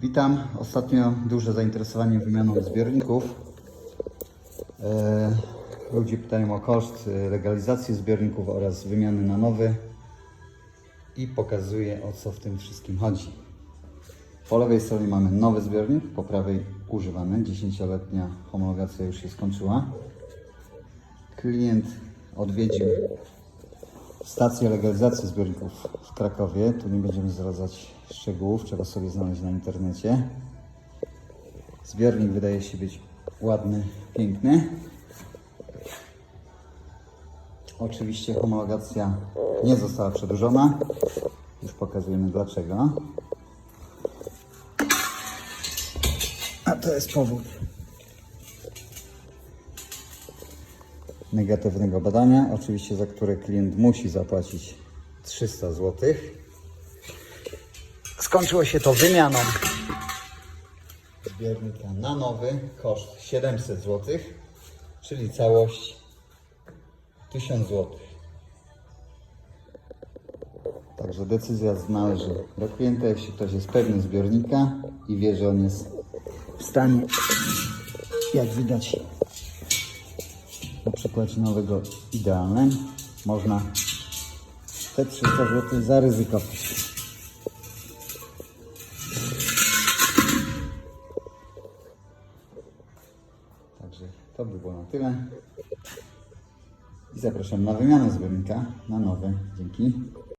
Witam. Ostatnio duże zainteresowanie wymianą zbiorników. E, ludzie pytają o koszt e, legalizacji zbiorników oraz wymiany na nowy i pokazuję o co w tym wszystkim chodzi. Po lewej stronie mamy nowy zbiornik, po prawej używany. 10-letnia homologacja już się skończyła. Klient odwiedził stację legalizacji zbiorników w Krakowie. Tu nie będziemy zdradzać szczegółów, trzeba sobie znaleźć na internecie. Zbiornik wydaje się być ładny, piękny. Oczywiście homologacja nie została przedłużona. Już pokazujemy dlaczego. A to jest powód negatywnego badania, oczywiście za które klient musi zapłacić 300 zł. Skończyło się to wymianą zbiornika na nowy, koszt 700 zł, czyli całość 1000 zł. Także decyzja należy do klienta, jeśli ktoś jest pewny zbiornika i wie, że on jest w stanie, jak widać, na przykładzie nowego idealnym można te 300 zł zaryzykować. Także to by było na tyle. I zapraszam na wymianę zbiornika na nowy. Dzięki.